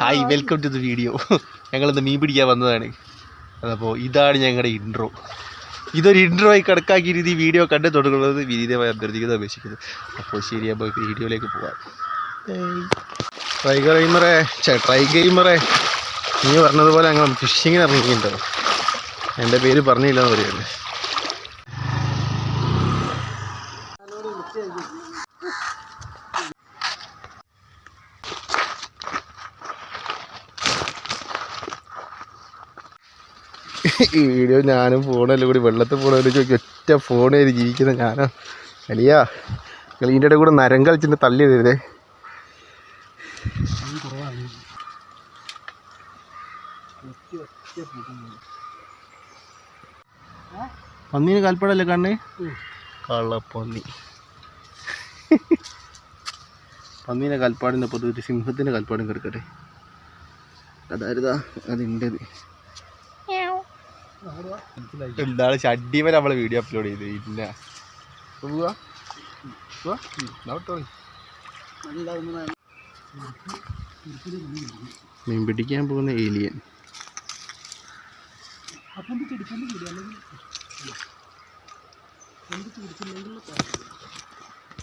Hi welcome to the video ഞങ്ങളിന്ന് മീൻ പിടിക്കാൻ വന്നതാണ്. അതപ്പോൾ ഇതാണ് ഞങ്ങളുടെ ഇൻട്രോ ഇതൊരു ഇൻട്രോ ആയി കണക്കാക്കി രീതി വീഡിയോ കണ്ടു തുടങ്ങുന്നത് വിനീതമായി അഭ്യർത്ഥിക്കുന്നത് അപേക്ഷിക്കുന്നു. അപ്പോൾ ശരി അപ്പോൾ വീഡിയോയിലേക്ക് പോവാം. ട്രൈ ഗെയിമറെ ട്രൈ ഗെയിമറെ നീ പറഞ്ഞതുപോലെ ഞങ്ങൾ ഫിഷിങ്ങിന് ഇറങ്ങിയിട്ടുണ്ടോ. എന്റെ പേര് പറഞ്ഞില്ല എന്ന് പറയുന്നത് ഈ വീഡിയോ ഞാനും ഫോണെല്ലാം കൂടി വെള്ളത്തിൽ പോകണമെന്ന് ചോദിക്കും ഒറ്റ ഫോണേ ജീവിക്കുന്ന ഞാനാ? അലിയാ നിങ്ങൾ ഇതിന്റെ ഇടയിൽ കൂടെ നരം കളിച്ചിട്ട് തള്ളി തരുതേ പന്നീന് കാൽപ്പാടല്ലേ കണ്ണേ? കള്ളപ്പന്നി. പന്നീനെ കാൽപ്പാടിന്റെ പൊതുവെ ഒരു സിംഹത്തിന്റെ കാൽപ്പാടും കിടക്കട്ടെ. അതായത് അതിന്റെത്. എന്താണ് ചട്ടിമല നമ്മളെ വീഡിയോ അപ്ലോഡ് ചെയ്ത്? ഇല്ല. മീൻ പിടിക്കാൻ പോകുന്ന ഏലിയൻ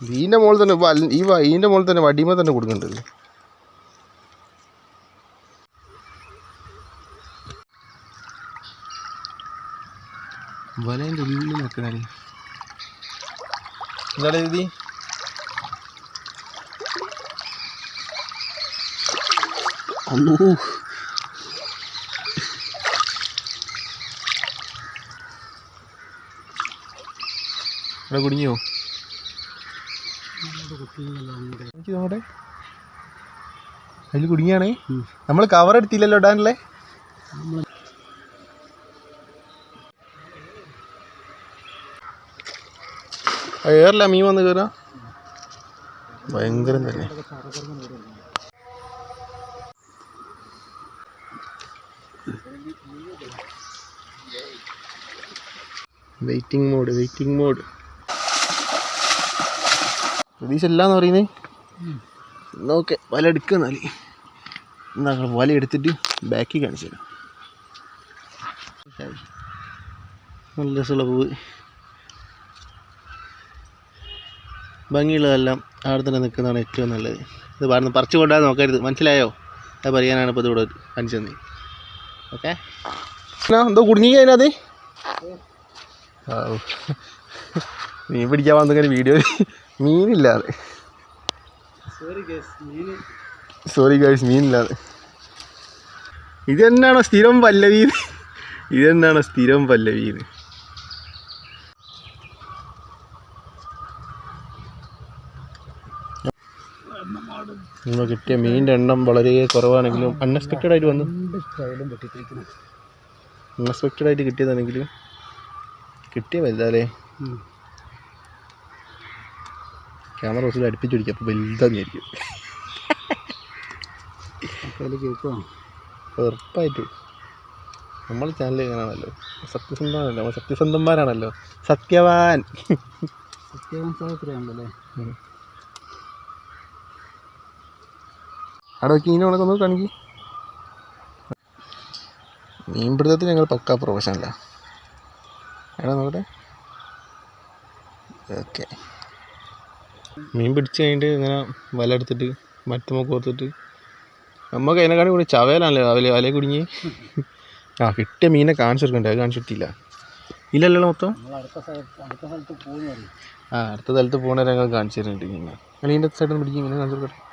ഇതിന്റെ മുകളിൽ തന്നെ ഈ ഇതിന്റെ മുകളിൽ തന്നെ വടിമ തന്നെ കൊടുക്കണ്ടല്ലോ. വലേന്റെ ഉള്ളിൽ നിൽക്കണേ എന്താണ് രീതി അല്ലോ ഇവിടെ കുടുങ്ങിയോ? എനിക്ക് അതിൽ കുടുങ്ങിയാണേ. നമ്മൾ കവർ എടുത്തില്ലല്ലോ ഇടാനല്ലേ എയറില്ല മീൻ വന്ന് കയറാ ഭയങ്കരം തന്നെ. വെയിറ്റിംഗ് മോഡ് വെയിറ്റിംഗ് മോഡ് പ്രതീക്ഷ എന്ന് പറയുന്നത് ഓക്കെ വല എടുക്കുക എന്നാൽ എന്നാ വല എടുത്തിട്ട് ബാക്കി കാണിച്ചു തരാം. നല്ല രസമുള്ള പൂവ്. ഭംഗിയുള്ളതെല്ലാം അവിടെ തന്നെ നിൽക്കുന്നതാണ് ഏറ്റവും നല്ലത്. ഇത് പറഞ്ഞ് പറിച്ചു കൊണ്ടാൽ നോക്കരുത്. മനസ്സിലായോ? അത് പറയാനാണ് ഇപ്പോൾ ഇതിവിടെ കാണിച്ചു തന്നെ ഓക്കെ? എന്തോ കുടുങ്ങി അതിനകത്ത്. മീൻ പിടിക്കാൻ വന്നിങ്ങനെ വീഡിയോ. മീനില്ലാതെ. സോറി ഗൈസ് മീനില്ലാതെ. ഇത് തന്നെയാണോ സ്ഥിരം പല്ലവീന്ന് ഇത് തന്നെയാണോ സ്ഥിരം പല്ലവി നമ്മൾ കിട്ടിയ മീനിന്റെ എണ്ണം വളരെ കുറവാണെങ്കിലും അൺഎക്സ്പെക്റ്റഡ് ആയിട്ട് വന്നു. അൺഎക്സ്പെക്റ്റഡ് ആയിട്ട് കിട്ടിയതാണെങ്കിലും കിട്ടിയ വലുതാലേ. ക്യാമറ കുറച്ച് അടുപ്പിച്ച് പിടിക്കും അപ്പോൾ വലുതാന്നിരിക്കും ഉറപ്പായിട്ടും. നമ്മൾ ചാനൽ എങ്ങനെയാണല്ലോ സത്യസന്ധമാണല്ലോ. നമ്മൾ സത്യസന്ധന്മാരാണല്ലോ. സത്യവാൻ. സത്യവാൻ ഉം. അവിടെ വെക്കി ഇങ്ങനെ ഉണക്കൊന്ന് കാണിക്കി. മീൻപിടുത്തത്തിൽ ഞങ്ങൾ പക്കാ പ്രൊഫഷനല്ല എടാ നോക്കട്ടെ. ഓക്കെ. മീൻ പിടിച്ച് കഴിഞ്ഞിട്ട് ഇങ്ങനെ വല എടുത്തിട്ട് മറ്റുമൊക്കെ കോർത്തിട്ട് നമുക്ക് അതിനെക്കാളും കൂടി ചവയിലാണല്ലേ രാവിലെ വല കുടുങ്ങി. ആ കിട്ടിയ മീനെ കാണിച്ചു കൊടുക്കണ്ടേ? അത് കാണിച്ചു കൊടുത്തില്ല. ഇല്ലല്ലോ മൊത്തം? ആ അടുത്ത സ്ഥലത്ത് പോകുന്നവരെ ഞങ്ങൾ കാണിച്ചു തരുന്നുണ്ട് ഇങ്ങനെ. അല്ലെങ്കിൽ ഇതിന്റെ സൈഡിൽ നിന്ന് പിടിക്കും മീനെ കാണിച്ചു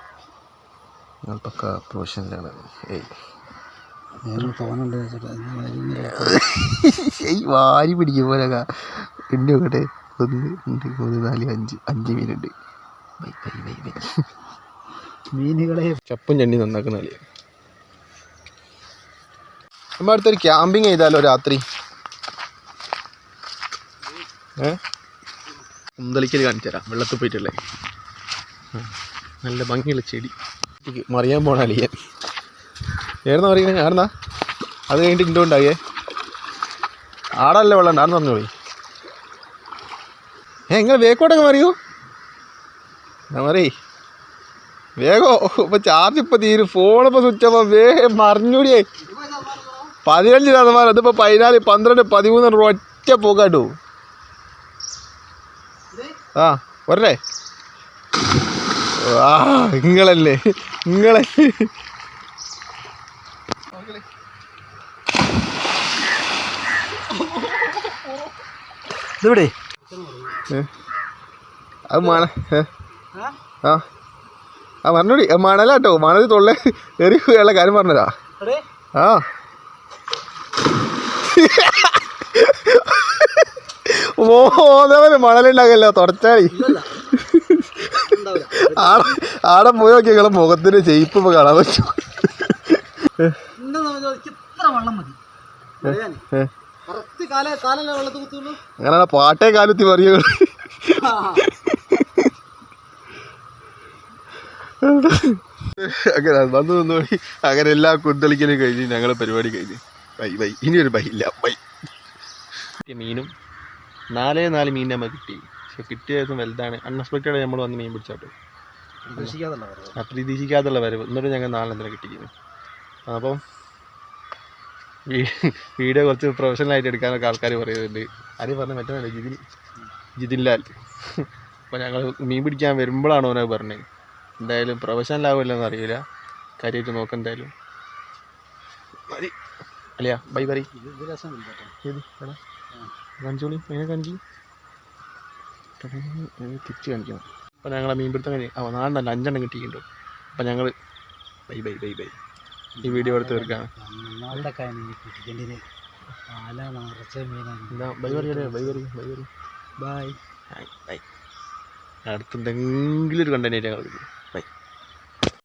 ഞങ്ങൾ പക്ക പ്രൊഫഷണലാണ് ഏയ്. ഏയ് വാരി പിടിക്കും പോലെ ഉണ്ട് നോക്കട്ടെ ഒന്ന് രണ്ട് മൂന്ന് നാല് അഞ്ച്. അഞ്ച് മീനുണ്ട്. Bye bye bye bye. മീനുകളെ ചപ്പും ചണ്ടി നന്നാക്കുന്നല്ലേ നമ്മൾ അടുത്തൊരു ക്യാമ്പിങ് ചെയ്താലോ രാത്രി? ഏ? കുന്തളിക്കൽ കാണിച്ചു തരാം. വെള്ളത്തിൽ പോയിട്ടുള്ളേ. നല്ല ഭംഗിയുള്ള ചെടി. മറിയാൻ പോണ അലിയൻ ഏടുന്ന പറയുന്നത് ആടുന്നാ? അത് കഴിഞ്ഞിട്ട് ഇന്റെ ഉണ്ടായേ. ആടല്ലേ വെള്ളം? ഉണ്ട് ആടെന്ന് പറഞ്ഞോളി ഏ നിങ്ങൾ വേക്കോട്ടൊക്കെ മറിയൂ? ഞാൻ മറിയേ വേഗോ. ഇപ്പൊ ചാർജ് ഇപ്പൊ തീരും. ഇപ്പൊ സ്വിച്ച് ഓഫ് വേഗം മറിഞ്ഞൂടിയേ പതിനഞ്ച് ശതമാനം. ഇതിപ്പോ പതിനാല് പന്ത്രണ്ട് പതിമൂന്ന് ഒറ്റ പോകാട്ടു ആ വരട്ടെ. ആ നിങ്ങളല്ലേ നിങ്ങളെ. ഇതെവിടെ? അത് മണ? ആ. ആ പറഞ്ഞോടി അത് മണലാട്ടോ മണൽ തൊള്ള എറി ഉള്ള കാര്യം പറഞ്ഞതാ. ആ. ഓ അതേപോലെ മണലുണ്ടാകല്ലോ തുടച്ചാടി. ആടെ ആടെ പോയി നോക്കി നിങ്ങളെ മുഖത്തിന്റെ ചെയ്പ്പ് ഇപ്പൊ കാണാൻ പറ്റും. അങ്ങനെ പാട്ടേ കാലത്തി പറയുക. അങ്ങനെ വന്നു നിന്നോടി അങ്ങനെ എല്ലാ കുന്തളിക്കലും കഴിഞ്ഞ് ഞങ്ങളെ പരിപാടി കഴിഞ്ഞ്. Bye bye. ഇനി ഒരു ബൈ ഇല്ല. ബൈ. മീനും നാലേ നാല് മീൻ നമ്മൾ കിട്ടി. പക്ഷെ കിട്ടിയത് വലുതാണ്. അൺഎക്സ്പെക്റ്റഡ് നമ്മൾ വന്ന് മീൻ പിടിച്ചോട്ടെ. പ്രതീക്ഷിക്കാതുള്ള വരവ്. എന്നിട്ട് ഞങ്ങൾ നാളെ എന്തിനാ കിട്ടിയിരുന്നു അപ്പം വീഡിയോ കുറച്ച് പ്രൊഫഷണൽ ആയിട്ട് എടുക്കാനൊക്കെ ആൾക്കാർ പറയുന്നുണ്ട്. ആരും പറഞ്ഞ മറ്റേ ജിതിൻ ജിതിൻ ലാൽ. അപ്പോൾ ഞങ്ങൾ മീൻ പിടിക്കാൻ വരുമ്പോഴാണ് ഓനത് പറഞ്ഞത് എന്തായാലും എന്ന് അറിയില്ല. കാര്യമായിട്ട് നോക്ക് എന്തായാലും. മതി. അല്ലയാ ബൈ ബൈ ഇത് ഇത് രസമില്ല തിരിച്ച് കാണിക്കണം. അപ്പോൾ ഞങ്ങളെ മീൻ പിടുത്തം കഴിഞ്ഞ് ആ നാലെണ്ണല്ല അഞ്ചെണ്ണം കിട്ടിയിട്ടുണ്ട്. അപ്പോൾ ഞങ്ങൾ ബൈ ബൈ ബൈ ബൈ. ഈ വീഡിയോ എടുത്ത് തീർക്കാണ്. ബൈ പറയടേ ബൈ പറയും ബൈ പറയും. ബൈ. ബൈ അടുത്ത് ഒരു കണ്ടന്റ് ആയിട്ട് ഞങ്ങൾ